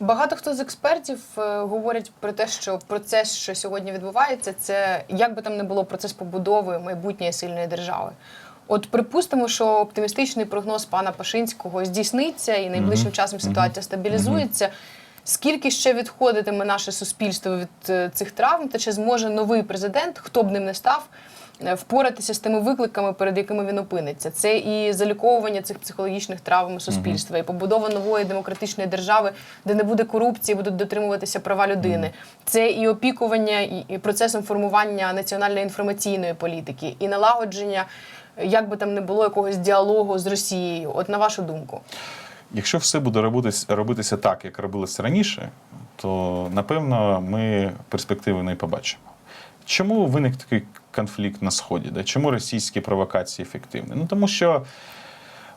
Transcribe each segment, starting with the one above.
Багато хто з експертів е, говорять про те, що процес, що сьогодні відбувається, це як би там не було процес побудови майбутньої сильної держави. От припустимо, що оптимістичний прогноз пана Пашинського здійсниться і найближчим часом ситуація стабілізується. Скільки ще відходитиме наше суспільство від е, цих травм, та чи зможе новий президент, хто б ним не став, впоратися з тими викликами, перед якими він опиниться? Це і заліковування цих психологічних травм суспільства, і побудова нової демократичної держави, де не буде корупції, будуть дотримуватися права людини. Це і опікування і процесом формування національної інформаційної політики, і налагодження, е, як би там не було якогось діалогу з Росією. От на вашу думку. Якщо все буде робитись, робитися так, як робилося раніше, то напевно ми перспективи не побачимо. Чому виник такий конфлікт на сході? Да? Чому російські провокації ефективні? Ну тому що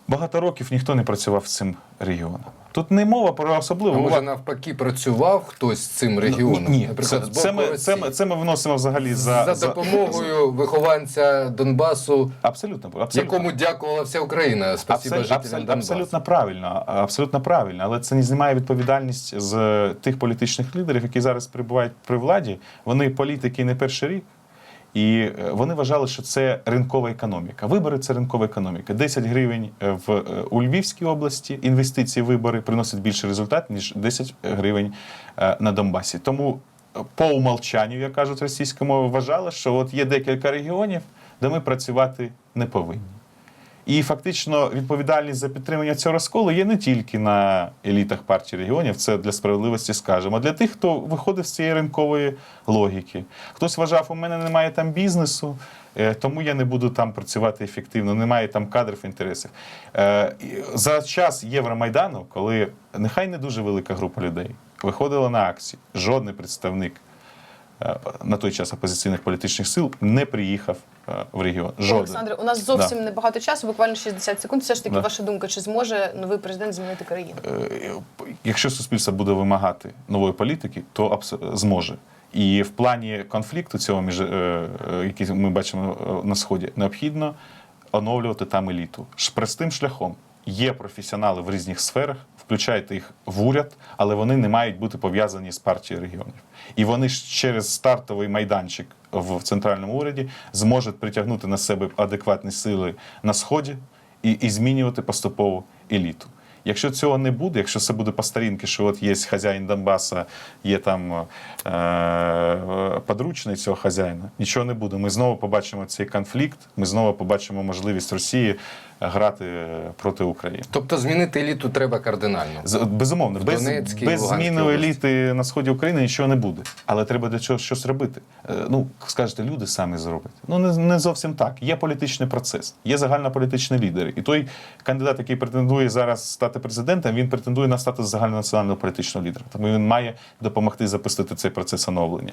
багато років ніхто не працював з цим регіоном. Тут не мова про А особливо. може навпаки працював хтось з цим регіоном? Ні, Наприклад, це, це, ми, це, ми, це ми виносимо взагалі за, за, допомогою вихованця Донбасу, Абсолютно, абсолютно. якому дякувала вся Україна. Спасибо Абсолютно, жителям Донбасу. абсолютно правильно, абсолютно правильно, але це не знімає відповідальність з тих політичних лідерів, які зараз перебувають при владі. Вони політики не перший рік. І е, вони вважали, що це ринкова економіка. Вибори це ринкова економіка. 10 гривень е, в е, у Львівській області інвестиції вибори приносять більший результат ніж 10 гривень на Донбасі. Тому по умолчанню, як кажуть російською мовою, вважали, що от є декілька регіонів, де ми працювати не повинні. І фактично відповідальність за підтримання цього розколу є не тільки на елітах партії регіонів, це для справедливості скажемо, а для тих, хто виходив з цієї ринкової логіки. Хтось вважав, у мене немає там бізнесу, е, тому я не буду там працювати ефективно, немає там кадрів інтересів. Е, За час Євромайдану, коли нехай не дуже велика група людей виходила на акції, жодний представник. Е, На той час опозиційних політичних сил не приїхав е, в регіон. Жоден. Олександре, у нас зовсім небагато часу, буквально 60 секунд. Все ж таки, Да. ваша думка, чи зможе новий президент змінити країну? Е, якщо суспільство буде вимагати нової політики, то зможе. І в плані конфлікту цього між який ми бачимо на сході, необхідно оновлювати там еліту. Простим шляхом є професіонали в різних сферах, включайте їх в уряд, але вони не мають бути пов'язані з партією регіонів. І вони ж через стартовий майданчик в центральному уряді зможуть притягнути на себе адекватні сили на сході і, і змінювати поступово еліту. Якщо цього не буде, якщо це буде по старінки, що от є хазяїн Донбаса, є там е- подручний цього хазяїна, нічого не буде. Ми знову побачимо цей конфлікт, ми знову побачимо можливість Росії грати проти України. Тобто змінити еліту треба кардинально. З- Безумовно, В без, Донецькій, без Луганській зміни області. еліти на сході України нічого не буде. Але треба для чого щось робити. Е, Ну, скажете, люди самі зроблять. Ну не, не зовсім так. Є політичний процес, є загальнополітичні лідери. І той кандидат, який претендує зараз стати президентом, він претендує на статус загальнонаціонального політичного лідера. Тому він має допомогти запустити цей процес оновлення.